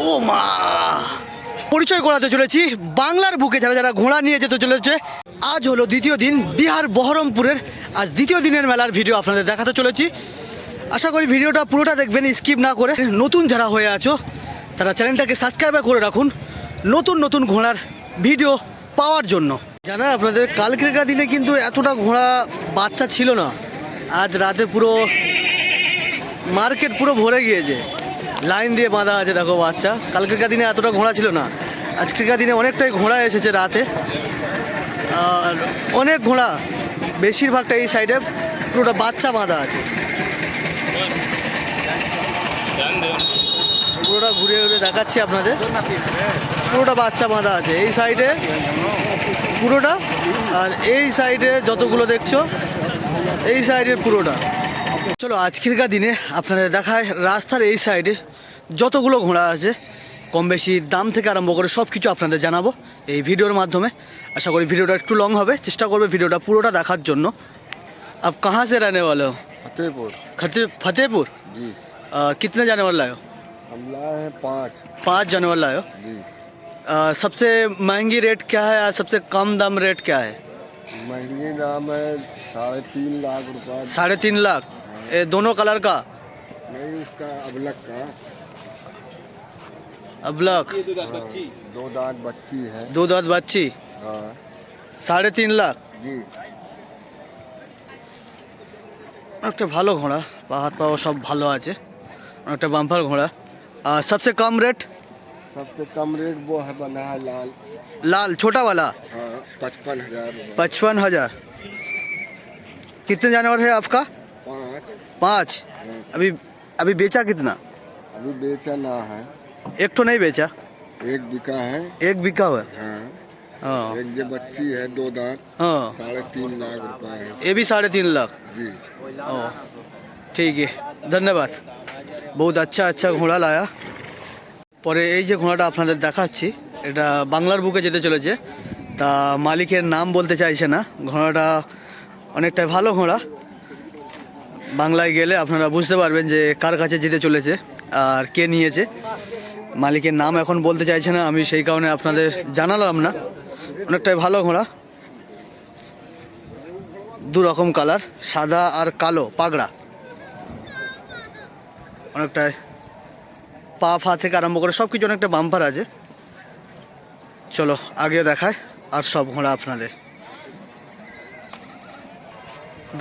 ও মা পরিচয় করাতে চলেছি বাংলার বুকে, যারা যারা ঘোড়া নিয়ে যেতে চলেছে। আজ হলো দ্বিতীয় দিন বিহার বহরমপুরের, আজ দ্বিতীয় দিনের মেলার ভিডিও আপনাদের দেখাতে চলেছি। আশা করি ভিডিওটা পুরোটা দেখবেন, স্কিপ না করে। নতুন যারা হয়ে আছো, তারা চ্যানেলটাকে সাবস্ক্রাইব করে রাখুন, নতুন নতুন ঘোড়ার ভিডিও পাওয়ার জন্য। জানা, আপনাদের কালকেরকার দিনে কিন্তু এতটা ঘোড়া বাচ্চা ছিল না। আজ রাতে পুরো মার্কেট পুরো ভরে গিয়েছে। লাইন দিয়ে বাঁধা আছে দেখো বাচ্চা। কালকেরকার দিনে এতটা ঘোড়া ছিল না। আজকেরকার দিনে অনেকটাই ঘোড়া এসেছে রাতে। আর অনেক ঘোড়া। বেশিরভাগটা এই সাইডে পুরোটা বাচ্চা বাঁধা আছে। পুরোটা ঘুরে ঘুরে দেখাচ্ছি আপনাদের। পুরোটা বাচ্চা বাঁধা আছে। এই সাইডে পুরোটা। আর এই সাইডে যতগুলো দেখছ, এই সাইডের পুরোটা। চলো আজকেরকার দিনে আপনাদের দেখায় রাস্তার এই সাইডে যতগুলো ঘোড়া আছে কম বেশি দাম থেকে আরম্ভ করে সব কিছু আপনাদের জানাবো এই ভিডিওর মাধ্যমে আশা করি ভিডিওটা একটু লং হবে চেষ্টা করবে ভিডিওটা পুরোটা দেখার জন্য আপ কাহা সে रहने वाले हो फतेहपुर खते फतेहपुर जी और कितने जानवर लाए हो हम लाए हैं पाँच पाँच जानवर लाए हो जी आ, सबसे महंगी रेट क्या है और सबसे कम दाम रेट क्या है महंगी दाम है साढ़े तीन लाख रुपए साढ़े तीन लाख ये दोनों कलर का नहीं उसका अबलक का अबलक हाँ, दो दांत बच्ची है दो दांत बच्ची हाँ সাড়ে তিন লাখ जी অনেকটা ভালো ঘোড়া পা হাত পাও সব ভালো আছে অনেকটা বাম্পার ঘোড়া আর সবচেয়ে কম রেট सबसे कम रेट वो है बना है लाल लाल छोटा वाला हाँ पचपन हजार रुपये पचपन हजार कितने जानवर है आपका पाँच पाँच हाँ, अभी अभी बेचा कितना अभी बेचा ना है एक तो नहीं बेचा एक बिका है एक बिका हुआ है हाँ हाँ एक जो बच्ची है दो दांत हाँ साढ़े तीन लाख रुपए है ये भी साढ़े तीन लाख जी ও ঠিক আছে ধন্যবাদ বহুত আচ্ছা আচ্ছা ঘোড়া লায়া পরে এই যে ঘোড়াটা আপনাদের দেখাচ্ছি এটা বাংলার বুকে যেতে চলেছে তা মালিকের নাম বলতে চাইছে না ঘোড়াটা অনেকটাই ভালো ঘোড়া বাংলায় গেলে আপনারা বুঝতে পারবেন যে কার কাছে যেতে চলেছে আর কে নিয়েছে। মালিকের নাম এখন বলতে চাইছে না, আমি সেই কারণে আপনাদের জানালাম না। অনেকটাই ভালো ঘোড়া। দু রকম কালার, সাদা আর কালো, পাগড়া। অনেকটাই পা ফা থেকে আরম্ভ করে সব কিছু অনেকটা বাম্পার আছে। চলো আগে দেখায়, আর সব ঘোড়া আপনাদের।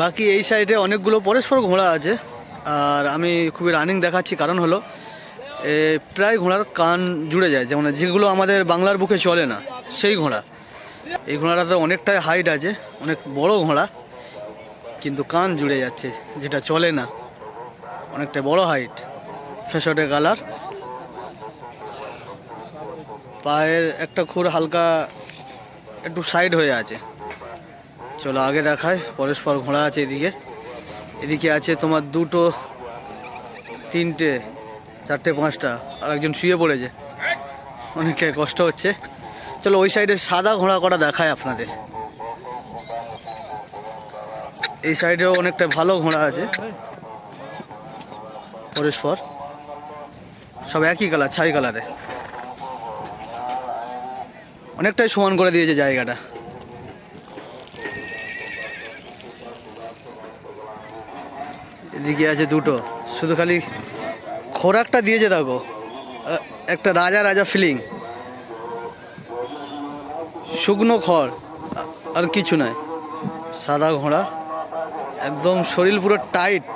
বাকি এই সাইডে অনেকগুলো পরস্পর ঘোড়া আছে। আর আমি খুবই রানিং দেখাচ্ছি, কারণ হলো প্রায় ঘোড়ার কান জুড়ে যায়, যেমন যেগুলো আমাদের বাংলার বুকে চলে না, সেই ঘোড়া। এই ঘোড়াটাতে অনেকটাই হাইট আছে, অনেক বড় ঘোড়া, কিন্তু কান জুড়ে যাচ্ছে, যেটা চলে না, অনেকটা বড় হাইট ফেসটে কালার। পায়ের একটা খুর হালকা একটু সাইড হয়ে আছে। চলো আগে দেখায় পরস্পর ঘোড়া আছে এদিকে। এদিকে আছে তোমার দুটো, তিনটে, চারটে, পাঁচটা, আর একজন শুয়ে পড়েছে। অনেকটাই কষ্ট হচ্ছে। চলো ওই সাইডে সাদা ঘোড়া করা দেখায় আপনাদের। এই সাইডেও অনেকটা ভালো ঘোড়া আছে। পরস্পর সব একই কালার, ছাই কালারে অনেকটাই সমান করে দিয়েছে জায়গাটা। এদিকে আছে দুটো। শুধু খালি খোরাকটা দিয়েছে দেখো। একটা রাজা রাজা ফিলিং শুকনো খড় আর কিছু নয়। সাদা ঘোড়া। একদম শরীর পুরো টাইট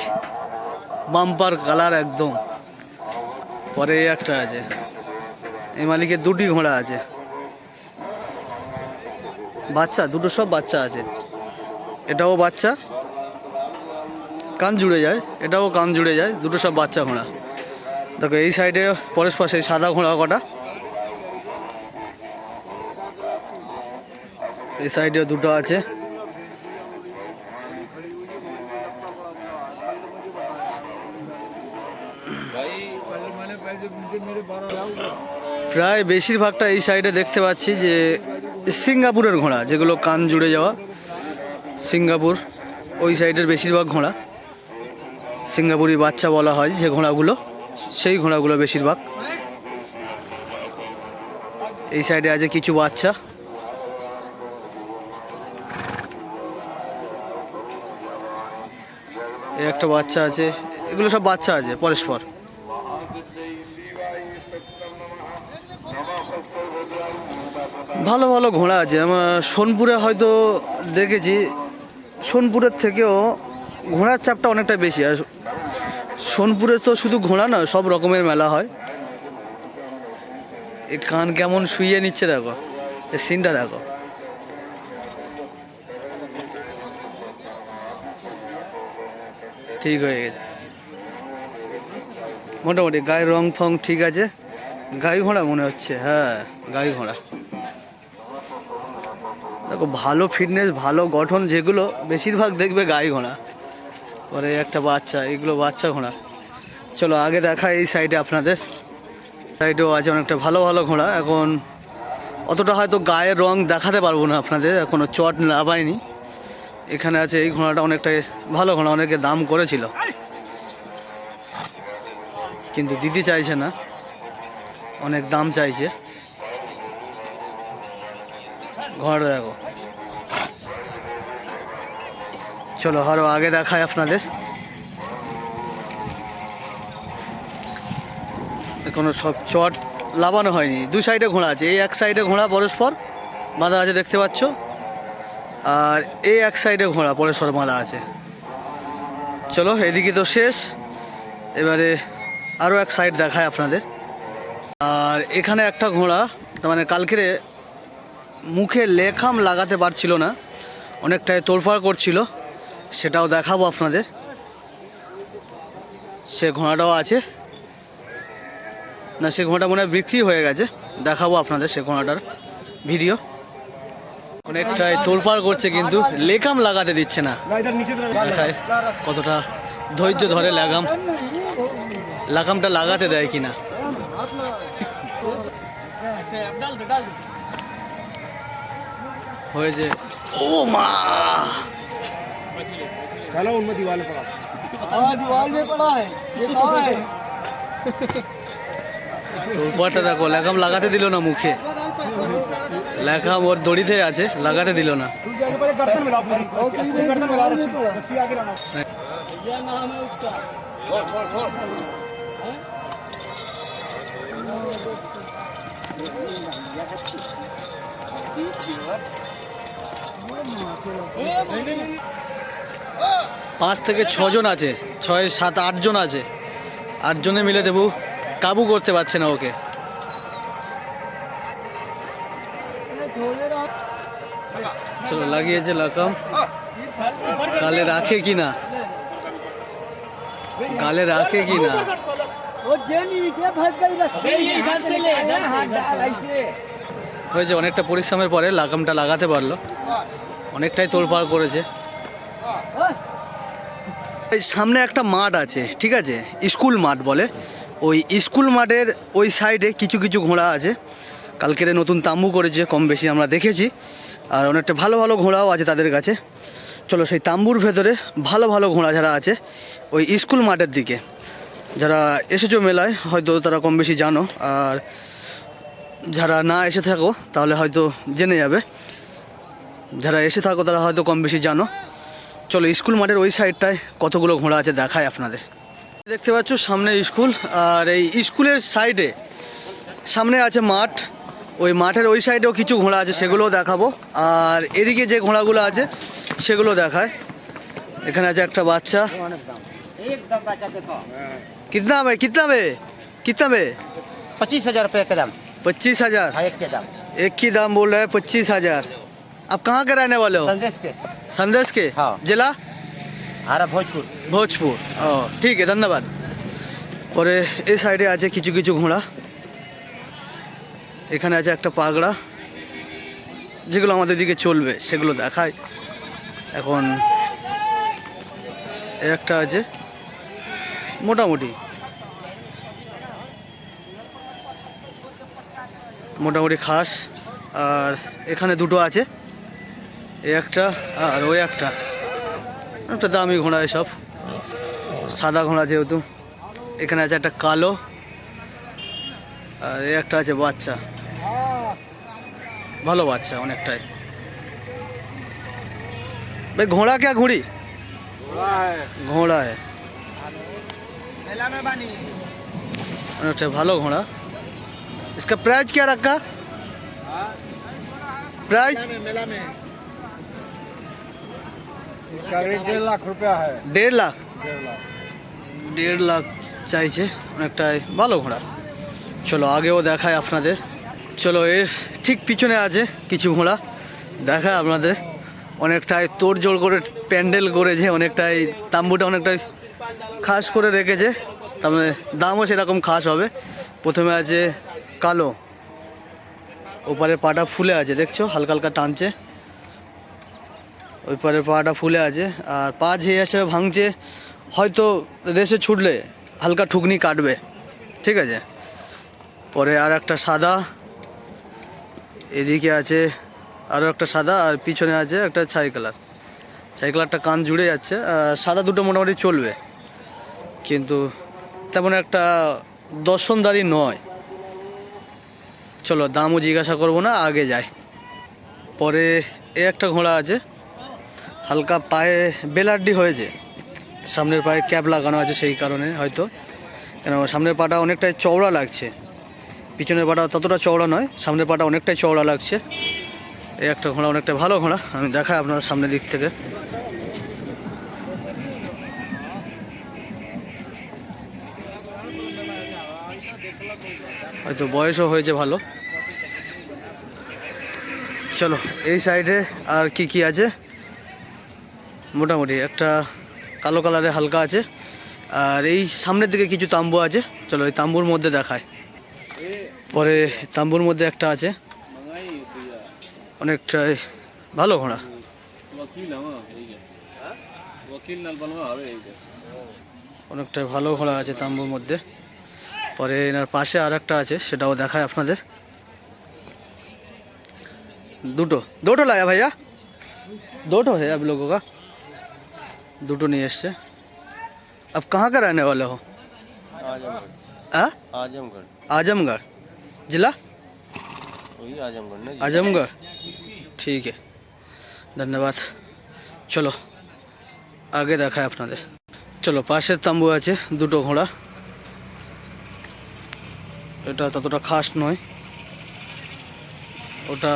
বাম্পার কালার একদম। পরে একটা আছে। এই মালিকের দুটি ঘোড়া আছে। বাচ্চা, দুটো সব বাচ্চা আছে। এটাও বাচ্চা। কান জুড়ে যায়, এটাও কান জুড়ে যায়, দুটো সব বাচ্চা ঘোড়া। দেখো, এই সাইডে পরস্পর সেই সাদা ঘোড়া কটা। এই সাইডে দুটো আছে। প্রায় বেশিরভাগটা এই সাইডে দেখতে পাচ্ছি যে, সিঙ্গাপুরের ঘোড়া, যেগুলো কান জুড়ে যাওয়া, সিঙ্গাপুর, ওই সাইডের বেশিরভাগ ঘোড়া। সিঙ্গাপুরি বাচ্চা বলা হয় যে ঘোড়াগুলো, সেই ঘোড়াগুলো বেশিরভাগ। এই সাইডে আছে কিছু বাচ্চা। একটা বাচ্চা আছে। এগুলো সব বাচ্চা আছে, পরস্পর। ভালো ভালো ঘোড়া আছে। আমার সোনপুরে হয়তো দেখেছি। সোনপুরের থেকেও ঘোড়ার চাপটা অনেকটা বেশি, আর সোনপুরে তো শুধু ঘোড়া না, সব রকমের মেলা হয়। এ কান কেমন শুইয়ে নিচ্ছে দেখো এই সিনটা দেখো। ঠিক হয়ে গেছে। মোটামুটি গায়ের রং ফং ঠিক আছে। গাই ঘোড়া মনে হচ্ছে হ্যাঁ গাই ঘোড়া। দেখো, ভালো ফিটনেস ভালো গঠন যেগুলো, বেশিরভাগ দেখবে গাই ঘোড়া। পরে একটা বাচ্চা, এগুলো বাচ্চা ঘোড়া। চলো, আগে দেখা এই সাইডে আপনাদের। সাইডেও আছে অনেকটা ভালো ভালো ঘোড়া। এখন অতটা হয়তো গায়ের রং দেখাতে পারব না আপনাদের, এখনও চট না পাইনি। এখানে আছে এই ঘোড়াটা অনেকটাই ভালো ঘোড়া, অনেকে দাম করেছিল। কিন্তু দিদি চাইছে না। অনেক দাম চাইছে। ঘোড়াটা দেখো। চলো, আরও আগে দেখায় আপনাদের। এখনও সব চট লাভানো হয়নি। দু সাইডে ঘোড়া আছে, এই এক সাইডে ঘোড়া, পরস্পর বাঁধা আছে, দেখতে পাচ্ছ। আর এই এক সাইডে ঘোড়া, পরস্পর বাঁধা আছে। চলো, এদিকে তো শেষ। এবারে আরও এক সাইড দেখায় আপনাদের। আর এখানে একটা ঘোড়া, তার মানে কালকেরে মুখে লেখাম লাগাতে পারছিল না, অনেকটাই তোড়ফাড় করছিল। সেটাও দেখাবো আপনাদের। সে ঘোড়াটাও আছে। না সে ঘোড়াটা মনে হয় বিক্রি হয়ে গেছে। দেখাবো আপনাদের সে ঘোড়াটার ভিডিও। অনেকটাই তোড়ফাড় করছে কিন্তু লেখাম লাগাতে দিচ্ছে না। দেখায় কতটা ধৈর্য ধরে লাগাম। লাগামটা লাগাতে দেয় কিনা। হয়েছে। ও মা! चलो उनमें दीवार पड़ा উপরটা দেখো লেখাম লাগাতে দিল না মুখে লেখাম ওর দড়িতে আছে লাগাতে দিল না गर्दन পাঁচ থেকে ছজন আছে, ছয়, সাত, আটজন আছে। আটজনে মিলে দেবু, কাবু করতে পারছে না ওকে। চলো, লাগিয়েছে লাকাম। গালে রাখে কি না গালে রাখে কি না হয়েছে, অনেকটা পরিশ্রমের পরে লাগামটা লাগাতে পারল। অনেকটাই তোড়পাড় করেছে। সামনে একটা মাঠ আছে, ঠিক আছে? স্কুল মাঠ বলে। ওই স্কুল মাঠের ওই সাইডে কিছু কিছু ঘোড়া আছে। কালকেরে নতুন তাম্বু করেছে, কম বেশি আমরা দেখেছি। আর অনেকটা ভালো ভালো ঘোড়াও আছে তাদের কাছে। চলো সেই তাম্বুর ভেতরে ভালো ভালো ঘোড়া যারা আছে, ওই স্কুল মাঠের দিকে। যারা এসেছ মেলায়, হয়তো তারা কম বেশি জানো। আর যারা না এসে থাকো, তাহলে হয়তো জেনে যাবে। যারা এসে থাকো, তারা হয়তো কম বেশি জানো। চলো স্কুল মাঠের ওই সাইডটায় কতগুলো ঘোড়া আছে দেখায় আপনাদের দেখতে পাচ্ছ সামনে স্কুল আর এই স্কুলের সাইডে সামনে আছে মাঠ ওই মাঠের ওই সাইডেও কিছু ঘোড়া আছে সেগুলোও দেখাবো আর এদিকে যে ঘোড়াগুলো আছে সেগুলো দেখায় এখানে আছে একটা বাচ্চা एकदम बचा देखो कितना में कितना में कितना में पच्चीस हजार रुपये का दाम पच्चीस हजार हाँ एक के दाम एक की दाम बोल रहे हैं पच्चीस हजार आप कहाँ के रहने वाले हो संदेश के संदेश के हाँ। जिला हारा भोजपुर ভোজপুর ও ঠিক আছে ধন্যবাদ পরে এই সাইডে আছে কিছু কিছু ঘোড়া এখানে আছে একটা পাগড়া যেগুলো আমাদের দিকে চলবে সেগুলো দেখায় এখন এই একটা আছে মোটামুটি মোটামুটি খাস আর এখানে দুটো আছে এই একটা আর ওই একটা একটা দামি ঘোড়া এসব সাদা ঘোড়া যেহেতু এখানে আছে একটা কালো আর এই একটা আছে বাচ্চা ভালো বাচ্চা অনেকটাই ভাই ঘোড়া কে ঘুড়ি ঘোড়া है অনেকটা ভালো ঘোড়া इसका प्राइस क्या रखा प्राइस इसका रेट डेढ़ लाख रुपया है डेढ़ लाख डेढ़ लाख দেড় লাখ চাইছে অনেকটাই ভালো ঘোড়া চলো আগেও দেখায় আপনাদের চলো এর ঠিক পিছনে আছে কিছু ঘোড়া দেখায় আপনাদের অনেকটাই তোড়জোড় করে প্যান্ডেল করেছে অনেকটাই তাম্বুটা অনেকটাই খাস করে রেখেছে তার মানে দামও সেরকম খাস হবে প্রথমে আছে কালো ওপারে পাটা ফুলে আছে দেখছো হালকা হালকা টানছে ওই পারে পাটা ফুলে আছে, আর পা ঝেয়ে আসে ভাঙছে, হয়তো রেসে ছুটলে, হালকা ঠুকনি কাটবে, ঠিক আছে? পরে আর একটা সাদা, এদিকে আছে আরও একটা সাদা, আর পিছনে আছে একটা ছাই কালার। ছাই কালারটা কান জুড়ে যাচ্ছে সাদা দুটো মোটামুটি চলবে, কিন্তু তেমন একটা দর্শনদারি নয়। চলো দামও জিজ্ঞাসা করব না, আগে যাই। পরে এ একটা ঘোড়া আছে হালকা পায়ে বেলাড্ডি হয়েছে। সামনের পায়ে ক্যাপ লাগানো আছে সেই কারণে হয়তো। কেন, সামনের পাটা অনেকটাই চওড়া লাগছে। পিছনের পাটা ততটা চওড়া নয়, সামনের পাটা অনেকটাই চওড়া লাগছে। এই একটা ঘোড়া অনেকটা ভালো ঘোড়া, আমি দেখাই আপনার সামনের দিক থেকে। হয়তো বয়সও হয়েছে ভালো। চলো, এই সাইডে আর কি কি আছে? মোটামুটি একটা কালো কালারে হালকা আছে আর এই সামনের দিকে কিছু তাম্বু আছে চলো এই তাম্বুর মধ্যে দেখায় পরে তাম্বুর মধ্যে একটা আছে অনেকটাই ভালো ঘোড়া वकील हम वकील नल बनवा हवे অনেকটাই ভালো ঘোড়া আছে তাম্বুর মধ্যে পরে এনার পাশে আর একটা আছে সেটাও দেখায় আপনাদের দুটো দুটো লায়া ভাইয়া দুটো है आप लोगों का দুটো নিয়ে এসছে अब कहाँ का रहने वाले हो आजमगढ़ हाँ आजमगढ़ आजमगढ़ जिला वही आजमगढ़ ना आजमगढ़ ठीक है ধন্যবাদ চলো আগে দেখায় আপনাদের চলো পাশের তাম্বু আছে দুটো ঘোড়া এটা ততটা খাস নয় ওটা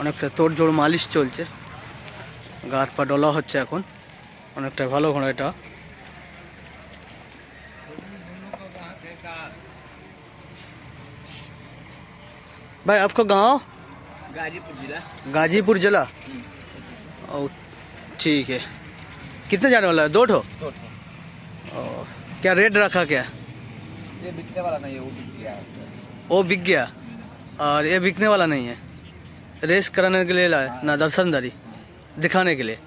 অনেকটা তোড়জোড় মালিশ চলছে গা হাত পা ডলা হচ্ছে এখন অনেকটা ভালো ঘোড়া এটা भाई आपका गांव गाजीपुर जिला गाजीपुर जिला ओ ठीक है कितने जाने वाला है दो ठो ओ, क्या रेट रखा क्या ये बिकने वाला नहीं है वो बिक गया वो बिक गया और ये बिकने वाला नहीं है रेस कराने के लिए लाया ना दर्शनदारी दिखाने के लिए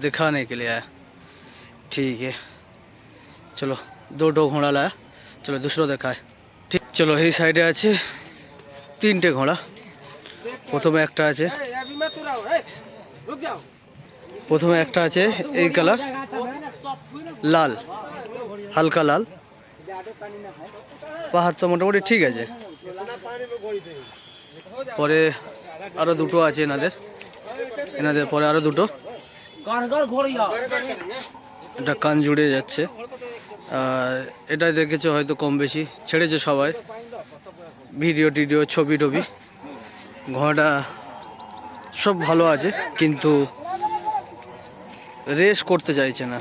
दिखाने के लिए आया ठीक है चलो दो ठो घोड़ा लाया चलो दूसरो দেখায় ঠিক চলো এই সাইডে আছে তিনটে ঘোড়া প্রথমে একটা আছে প্রথমে একটা আছে এই কালার লাল হালকা লাল পাহাড় তো মোটামুটি ঠিক আছে পরে আরও দুটো আছে এনাদের এনাদের পরে আরও দুটো এটা কান জুড়ে যাচ্ছে। আর এটা দেখেছ হয়তো কম বেশি, ছেড়েছে সবাই। ভিডিও টিডিও, ছবি টবি। ঘোড়াটা সব ভালো আছে, কিন্তু রেস করতে চাইছে না।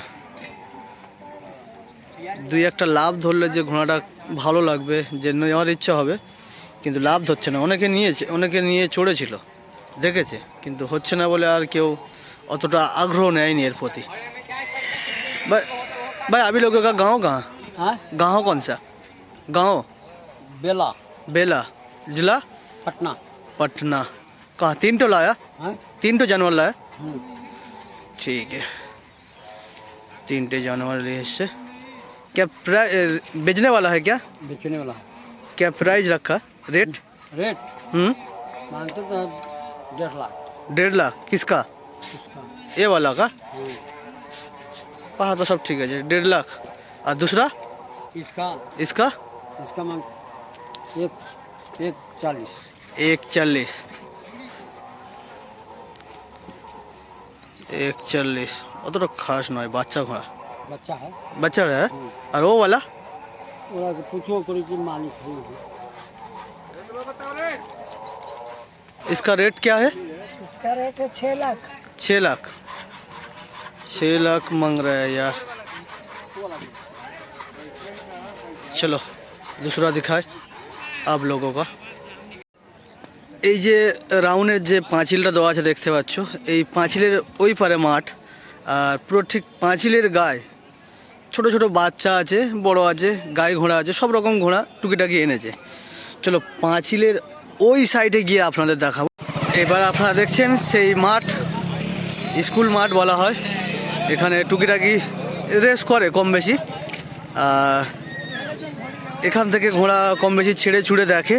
দুই একটা লাভ ধরলে যে ঘোড়াটা ভালো লাগবে, যে নেওয়ার ইচ্ছা হবে, কিন্তু লাভ ধরছে না। অনেকে নিয়েছে, অনেকে নিয়ে চড়েছিল, দেখেছে, কিন্তু হচ্ছে না বলে আর কেউ অতটা আগ্রহ নেয়নি এর প্রতি ভাই ভাই अभी लोगों का गांव कहाँ हाँ गांव कौन सा गांव बेला बेला जिला पटना पटना कहाँ तीन टो लाया हाँ तीन टो जानवर लाया ठीक है तीन टे जानवर लिए इससे क्या प्राइस बेचने वाला है क्या बेचने वाला क्या प्राइस रखा रेट रेट हम्म मांगते तो डेढ़ लाख डेढ़ लाख किसका इसका ये वाला का? पहाड़ तो सब ठीक है जी डेढ़ लाख। और दूसरा? इसका। इसका? इसका मांग एक एक चालीस। एक चालीस। एक चालीस। वो तो, खास ना है बच्चा घोड़ा बच्चा है। बच्चा है? हम्म। और वो वाला? पूछो की मालिक इसका रेट क्या है? इसका रेट है छः लाख। छः लाख छः लाख मांग रहा है यार चलो दूसरा दिखाए आप लोगों का এই যে রাউন্ডের যে পাঁচিলটা দেওয়া আছে দেখতে পাচ্ছ এই পাঁচিলের ওই পারে মাঠ আর পুরো ঠিক পাঁচিলের গায়ে ছোট ছোট বাচ্চা আছে বড় আছে গায়ে ঘোড়া আছে সব রকম ঘোড়া টুকিটাকি এনেছে চলো পাঁচিলের ওই সাইডে গিয়ে আপনাদের দেখাবো এবার আপনারা দেখছেন সেই মাঠ স্কুল মাঠ বলা হয়। এখানে টুকিটাকি রেস করে কম বেশি। এখান থেকে ঘোড়া কম বেশি ছেড়ে ছুড়ে দেখে।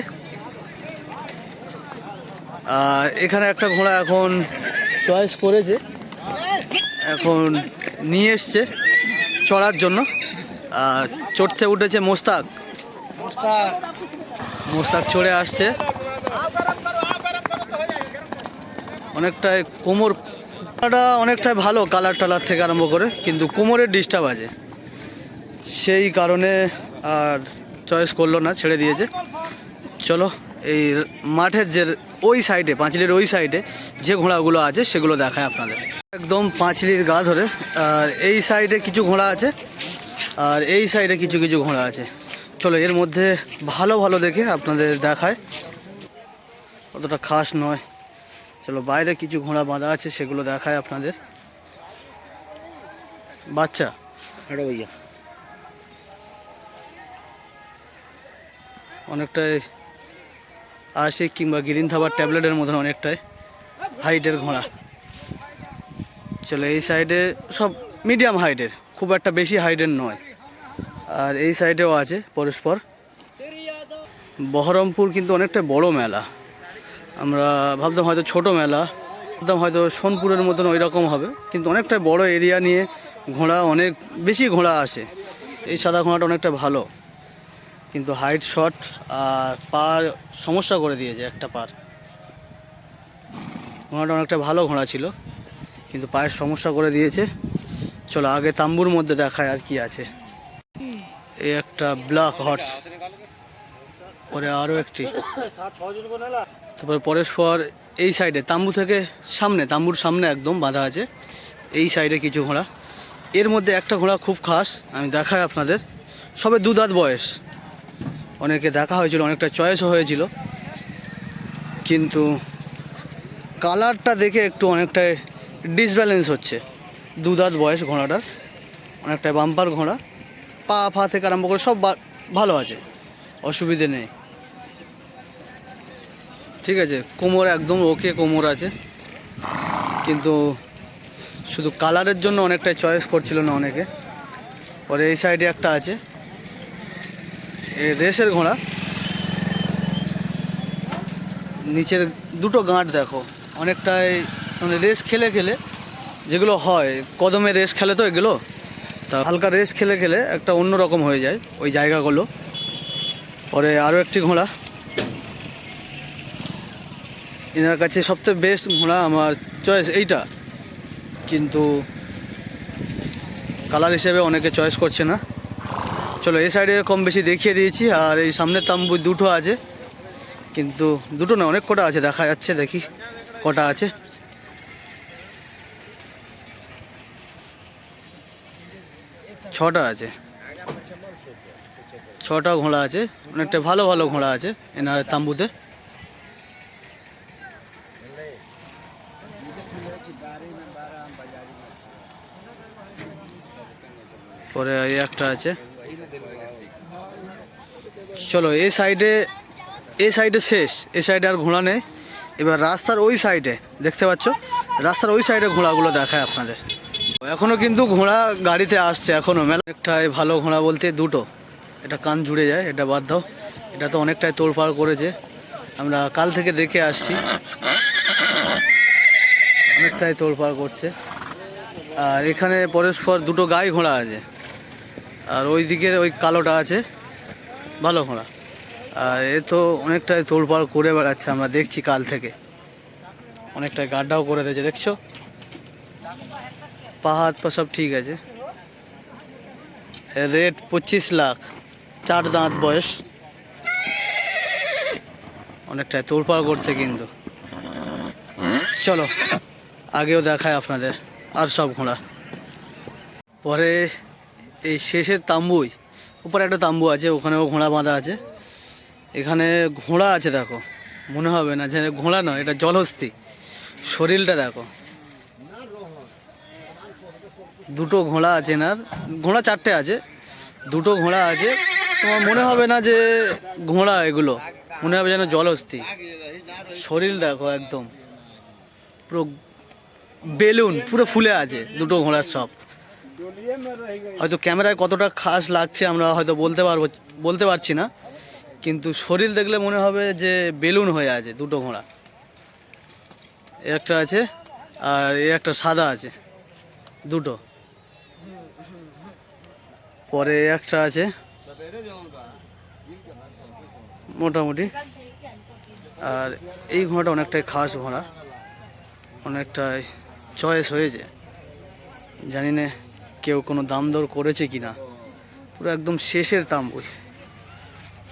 এখানে একটা ঘোড়া এখন চয়েস করেছে। এখন নিয়ে এসছে চড়ার জন্য। চড়তে উঠেছে মোস্তাক। মোস্তাক চড়ে আসছে। অনেকটাই কোমর এটা অনেকটাই ভালো, কালার টালার থেকে আরম্ভ করে, কিন্তু কোমরের ডিস্টার্ব আছে। সেই কারণে আর চয়েস করল না, ছেড়ে দিয়েছে। চলো, এই মাঠের যে ওই সাইডে পাঁচিলের ওই সাইডে যে ঘোড়াগুলো আছে, সেগুলো দেখায় আপনাদের। একদম পাঁচিলির গা ধরে, আর এই সাইডে কিছু ঘোড়া আছে, আর এই সাইডে কিছু কিছু ঘোড়া আছে। চলো, এর মধ্যে ভালো ভালো দেখে আপনাদের দেখায়। অতটা খাস নয়। চলো বাইরে কিছু ঘোড়া বাঁধা আছে সেগুলো দেখায় আপনাদের। বাচ্চা হ্যাঁ ভাইয়া। অনেকটাই আসে কিংবা গ্রিন থাবার ট্যাবলেটের মতন অনেকটাই হাইটের ঘোড়া। চলো এই সাইডে সব মিডিয়াম হাইটের খুব একটা বেশি হাইটের নয়। আর এই সাইডেও আছে পরস্পর। বহরমপুর কিন্তু অনেকটা বড় মেলা। আমরা ভাবতাম হয়তো ছোট মেলা, ভাবতাম হয়তো সোনপুরের মতন ওই রকম হবে, কিন্তু অনেকটা বড় এরিয়া নিয়ে ঘোড়া অনেক বেশি ঘোড়া আসে। এই সাদা ঘোড়াটা অনেকটা ভালো, কিন্তু হাইট শর্ট আর পার সমস্যা করে দিয়েছে একটা পার। ঘোড়াটা অনেকটা ভালো ঘোড়া ছিল, কিন্তু পায়ের সমস্যা করে দিয়েছে। চলো আগে তাম্বুর মধ্যে দেখায় আর কি আছে। এই একটা ব্ল্যাক হর্স পরে আরও একটি। তারপরে পরস্পর এই সাইডে, তাম্বু থেকে সামনে, তাম্বুর সামনে একদম বাঁধা আছে। এই সাইডে কিছু ঘোড়া। এর মধ্যে একটা ঘোড়া খুব খাস, আমি দেখাই আপনাদের। সবে দু দাঁত বয়স। অনেকে দেখা হয়েছিল, অনেকটা চয়েসও হয়েছিল। কিন্তু কালারটা দেখে একটু অনেকটাই ডিসব্যালেন্স হচ্ছে। দু দাঁত বয়স ঘোড়াটার। অনেকটাই বাম্পার ঘোড়া। পা, ফা থেকে আরম্ভ করে সব ভালো আছে। অসুবিধে নেই। ঠিক আছে, কোমর একদম ওকে কোমর আছে। কিন্তু শুধু কালারের জন্য অনেকটাই চয়েস করছিল না অনেকে। পরে এই সাইডে একটা আছে। রেসের ঘোড়া। নিচের দুটো গাঁট দেখো, অনেকটাই মানে রেস খেলে খেলে যেগুলো হয়, কদমে রেস খেলে তো এগুলো, তা হালকা রেস খেলে খেলে একটা অন্য রকম হয়ে যায় ওই জায়গাগুলো। পরে আরও একটি ঘোড়া। এনার কাছে সবথেকে বেস্ট ঘোড়া আমার চয়েস এইটা। কিন্তু কালার হিসেবে অনেকে চয়েস করছে না। চলো এই সাইডে কম বেশি দেখিয়ে দিয়েছি, আর এই সামনে তাম্বু দুটো আছে। কিন্তু দুটো না, অনেক কটা আছে, দেখা যাচ্ছে, দেখি কটা আছে। ছটা আছে। ছটা ঘোড়া আছে, অনেকটা ভালো ভালো ঘোড়া আছে এনার তাম্বুতে। পরে এই একটা আছে। চলো, এই সাইডে এই সাইডে শেষ, এই সাইডে আর ঘোড়া নেই। এবার রাস্তার ওই সাইডে, দেখতে পাচ্ছ? রাস্তার ওই সাইডে ঘোড়াগুলো দেখায় আপনাদের। এখনও কিন্তু ঘোড়া গাড়িতে আসছে এখনও মেলা একটাই ভালো ঘোড়া বলতে দুটো। এটা কান জুড়ে যায়, এটা বাধ্য এটা তো অনেকটাই তোড়পাড় করেছে। আমরা কাল থেকে দেখে আসছি। অনেকটাই তোড়পাড় করছে। আর এখানে পরস্পর দুটো গাই ঘোড়া আছে। আর ওই দিকের ওই কালোটা আছে, ভালো ঘোড়া। আর এ তো অনেকটাই তোড়পাড় করে বেড়াচ্ছে, আমরা দেখছি কাল থেকে। অনেকটাই গাড্ডাও করে দিয়েছে, দেখছ? পা হাত পা সব ঠিক আছে। রেট পঁচিশ লাখ, চার দাঁত বয়স। অনেকটাই তোড়পাড় করছে কিন্তু। চলো, আগেও দেখায় আপনাদের, আর সব ঘোড়া। পরে এই শেষের তাম্বুই উপরে একটা তাম্বু আছে, ওখানেও ঘোড়া বাঁধা আছে। এখানে ঘোড়া আছে, দেখো। মনে হবে না যে ঘোড়া নয়, এটা জলহস্তি। শরীরটা দেখো। দুটো ঘোড়া আছে না ঘোড়া চারটে আছে। দুটো ঘোড়া আছে। তোমার মনে হবে না যে ঘোড়া এগুলো। মনে হবে যেন জলহস্তি। শরীর দেখো একদম। পুরো বেলুন, পুরো ফুলে আছে দুটো ঘোড়ার সব। হয়তো ক্যামেরায় কতটা খাস লাগছে আমরা হয়তো বলতে পারব, বলতে পারছি না। কিন্তু শরীর দেখলে মনে হবে যে বেলুন হয়ে আছে, দুটো ঘোড়া। একটা আছে আর এ একটা সাদা আছে, দুটো। পরে একটা আছে, মোটামুটি। আর এই ঘোড়াটা অনেকটাই খাস ঘোড়া, অনেকটাই চয়েস হয়েছে। জানি না কেউ কোনো দাম দর করেছে কি না পুরো একদম শেষের তাম্বুই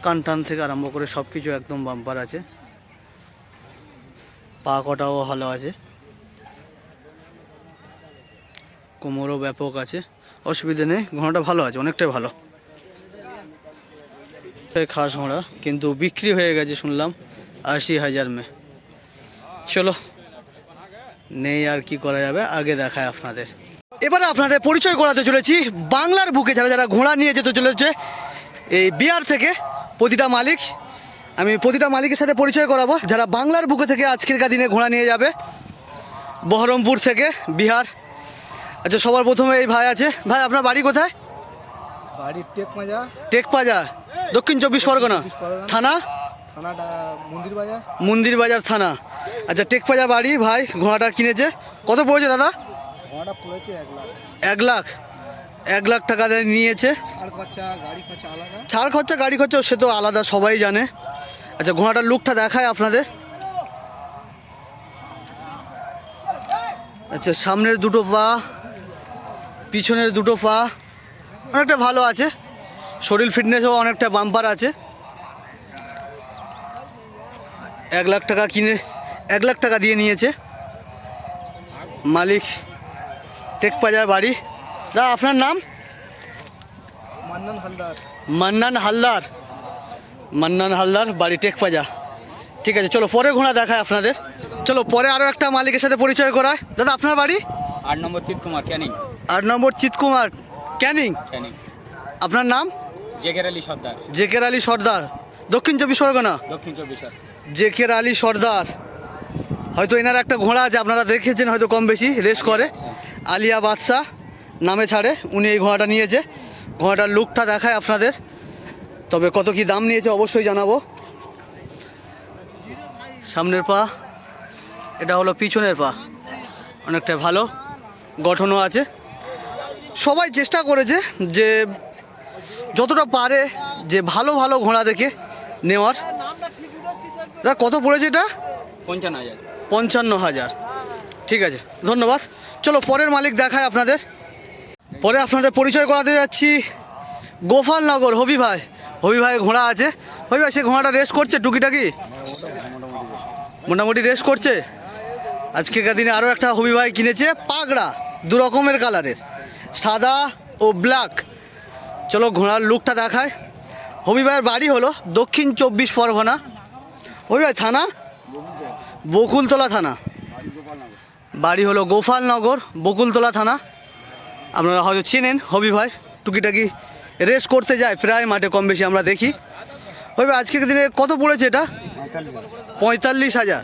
কান টান থেকে আরম্ভ করে সব কিছু একদম বাম্পার আছে। পা কটাও ভালো আছে। কোমরও ব্যাপক আছে। অসুবিধে নেই, ঘোড়াটা ভালো আছে, অনেকটাই ভালো। খাস ঘোড়া, কিন্তু বিক্রি হয়ে গেছে শুনলাম, আশি হাজার মে। চলো, নেই আর কি করা যাবে, আগে দেখায় আপনাদের। এবারে আপনাদের পরিচয় করাতে চলেছি। বাংলার বুকে যারা যারা ঘোড়া নিয়ে যেতে চলেছে এই বিহার থেকে প্রতিটা মালিক আমি প্রতিটা মালিকের সাথে পরিচয় করাবো। যারা বাংলার বুকে থেকে আজকের দিনে ঘোড়া নিয়ে যাবে বহরমপুর থেকে বিহার। আচ্ছা সবার প্রথমে এই ভাই আছে। ভাই আপনার বাড়ি কোথায়? বাড়ির টেক মাজা টেকপাজা দক্ষিণ চব্বিশ পরগনা। থানা? থানাটা মন্দির বাজার। মন্দির বাজার থানা। আচ্ছা টেকপাজা বাড়ি ভাই ঘোড়াটা কিনেছে। কত পড়েছে দাদা? ঘোড়াটা পড়েছে এক লাখ। এক লাখ? এক লাখ টাকা দিয়ে নিয়েছে। ছাড় খরচা গাড়ি খরচা সে তো আলাদা সবাই জানে। আচ্ছা ঘোড়াটার লুকটা দেখায় আপনাদের। আচ্ছা সামনের দুটো পা পিছনের দুটো পা অনেকটা ভালো আছে। শরীর ফিটনেসও অনেকটা বাম্পার আছে। এক লাখ টাকা কিনে এক লাখ টাকা দিয়ে নিয়েছে। মালিক টেকপাজার বাড়ি। দা আপনার নাম? মান্নান হালদার। মান্নান হালদার। মান্নান হালদার বাড়ি টেকপাজা ঠিক আছে চলো পরে ঘোড়া দেখায় আপনাদের। চলো পরে আরও একটা মালিকের সাথে পরিচয় করায়। দাদা আপনার বাড়ি? আট নম্বর তিত কুমার ক্যানিং। আট নম্বর চিৎকুমার ক্যানিং। ক্যানিং। আপনার নাম? জেকের আলী সর্দার। জেকের আলী সর্দার। দক্ষিণ চব্বিশ পরগনা? দক্ষিণ চব্বিশ জেকের আলী সর্দার। হয়তো এনার একটা ঘোড়া আছে আপনারা দেখেছেন হয়তো কম বেশি রেস করে। আলিয়া বাদশাহ নামে ছাড়ে উনি এই ঘোড়াটা নিয়েছে। ঘোড়াটার লুকটা দেখায় আপনাদের। তবে কত কি দাম নিয়েছে অবশ্যই জানাব। সামনের পা এটা হলো পিছনের পা। অনেকটা ভালো গঠনও আছে। সবাই চেষ্টা করেছে যে যতটা পারে যে ভালো ভালো ঘোড়া দেখে নেওয়ার। কত পড়েছে এটা? পঞ্চান্ন হাজার। পঞ্চান্ন হাজার। ঠিক আছে ধন্যবাদ। চলো পরের মালিক দেখায় আপনাদের। পরে আপনাদের পরিচয় করাতে যাচ্ছি গোপালনগর, হবি ভাই। হবি ভাই ঘোড়া আছে। হবি ভাই, সে ঘোড়াটা রেস করছে টুকিটাকি? মোটামুটি রেস করছে। আজকেকার দিনে আরও একটা হবি ভাই কিনেছে, পাগড়া, দু রকমের কালারের সাদা ও ব্ল্যাক চলো ঘোড়ার লুকটা দেখায় হবি ভাইয়ের বাড়ি হলো দক্ষিণ চব্বিশ পরগনা। হবি ভাই, থানা? বকুলতলা থানা। বাড়ি হলো গোপালনগর, বকুলতলা থানা। আপনারা হয়তো চেনেন হবি ভাই, টুকিটাকি রেস করতে যায়, প্রায় মাঠে কম বেশি আমরা দেখি। হবি আজকের দিনে কত পড়েছে এটা? পঁয়তাল্লিশ হাজার।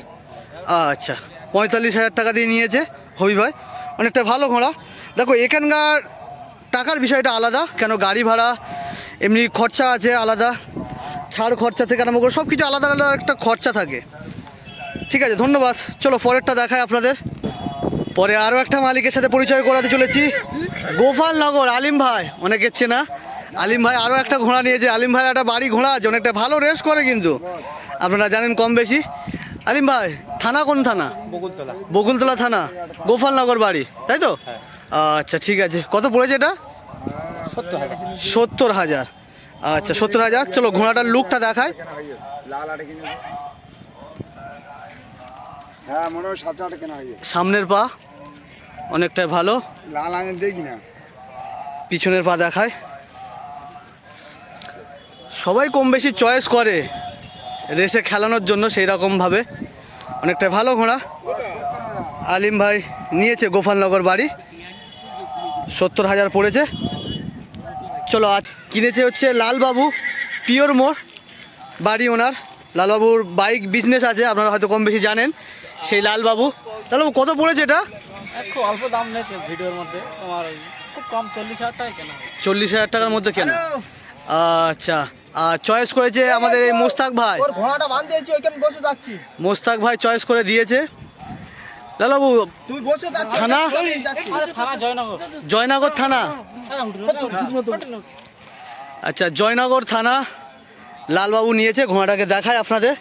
আচ্ছা পঁয়তাল্লিশ হাজার টাকা দিয়ে নিয়েছে হবি ভাই। অনেকটা ভালো ঘোড়া। দেখো, এখানকার টাকার বিষয়টা আলাদা, কেন গাড়ি ভাড়া, এমনি খরচা আছে আলাদা। ছাড় খরচা থেকে আরম্ভ করে সব কিছু আলাদা আলাদা একটা খরচা থাকে। ঠিক আছে, ধন্যবাদ। চলো, পরেরটা দেখায় আপনাদের। পরে আরও একটা মালিকের সাথে পরিচয় করাতে চলেছি। গোপালনগর আলিম ভাই। অনেকের চেনা আলিম ভাই আরও একটা ঘোড়া নিয়েছে। আলিম ভাই একটা বাড়ি ঘোড়া আছে অনেকটা ভালো রেস করে কিন্তু। আপনারা জানেন কম বেশি। আলিম ভাই থানা কোন থানা? বকুলতলা। বকুলতলা থানা। গোপালনগর বাড়ি তাই তো? আচ্ছা ঠিক আছে। কত পড়েছে এটা? সত্তর হাজার। আচ্ছা সত্তর হাজার। চলো ঘোড়াটার লুকটা দেখায় হ্যাঁ মনে হয় সাতটা আটে কেনা হয়েছে সামনের পা অনেকটাই ভালো। লাল আঙের দেখি না পিছনের পা দেখায়। সবাই কম বেশি চয়েস করে রেসে খেলানোর জন্য সেই রকমভাবে অনেকটা ভালো ঘোড়া। আলিম ভাই নিয়েছে গোপালনগর বাড়ি। সত্তর হাজার পড়েছে। চলো আজ কিনেছে হচ্ছে লালবাবু পিওর মোড় বাড়ি ওনার। লালবাবুর বাইক বিজনেস আছে আপনারা হয়তো কম বেশি জানেন। সেই লালবাবু। তাহলে কত পড়েছে এটা? খুব অল্প দাম নিয়েছে ভিডিওর মধ্যে। তোমার খুব কম চল্লিশ হাজার টাকা কেনা চল্লিশ হাজার টাকার মধ্যে কেনা। আচ্ছা আর চয়েস করেছে আমাদের এই মোস্তাক ভাই। ঘোড়াটা বাঁধিয়েছি ওইখানে বসে যাচ্ছি। মোস্তাক ভাই চয়েস করে দিয়েছে। লালাবু তুই বসে যাচ্ছি থানা? থানা জয়নগর। জয়নগর থানা? আচ্ছা জয়নগর থানা। লালবাবু নিয়েছে ঘোড়াটাকে দেখায় আপনাদের।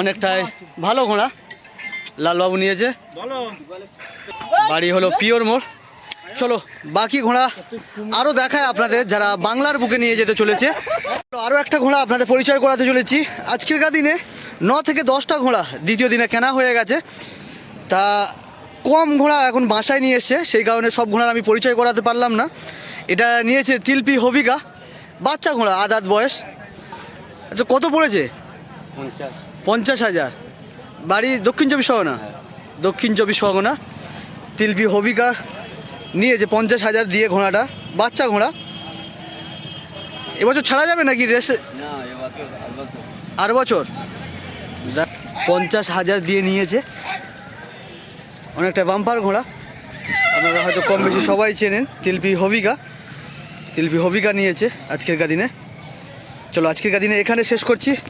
অনেকটাই ভালো ঘোড়া। লালবাবু নিয়েছে। বাড়ি হলো পিওর মোড়। চলো, বাকি ঘোড়া আরও দেখায় আপনাদের, যারা বাংলার বুকে নিয়ে যেতে চলেছে। আরও একটা ঘোড়া আপনাদের পরিচয় করাতে চলেছি। আজকেরকার দিনে ন থেকে দশটা ঘোড়া দ্বিতীয় দিনে কেনা হয়ে গেছে। তা কম ঘোড়া এখন বাসায় নিয়ে এসছে, সেই কারণে সব ঘোড়ার আমি পরিচয় করাতে পারলাম না। এটা নিয়েছে তিলপি হবিকা বাচ্চা ঘোড়া, আদাত বয়স। আচ্ছা কত পড়েছে? পঞ্চাশ। পঞ্চাশ হাজার। বাড়ি দক্ষিণ চব্বিশ পরগনা? দক্ষিণ চব্বিশ পরগনা। তিলপি হবিকা নিয়েছে পঞ্চাশ হাজার দিয়ে ঘোড়াটা। বাচ্চা ঘোড়া। এবছর ছাড়া যাবে নাকি রেসে? আর বছর। পঞ্চাশ হাজার দিয়ে নিয়েছে। অনেকটা বাম্পার ঘোড়া। আপনারা হয়তো কম বেশি সবাই চেনেন তিলপি হবিকা। তিলপি হবিকা নিয়েছে আজকের দিনে। চলো আজকের দিনে এখানে শেষ করছি।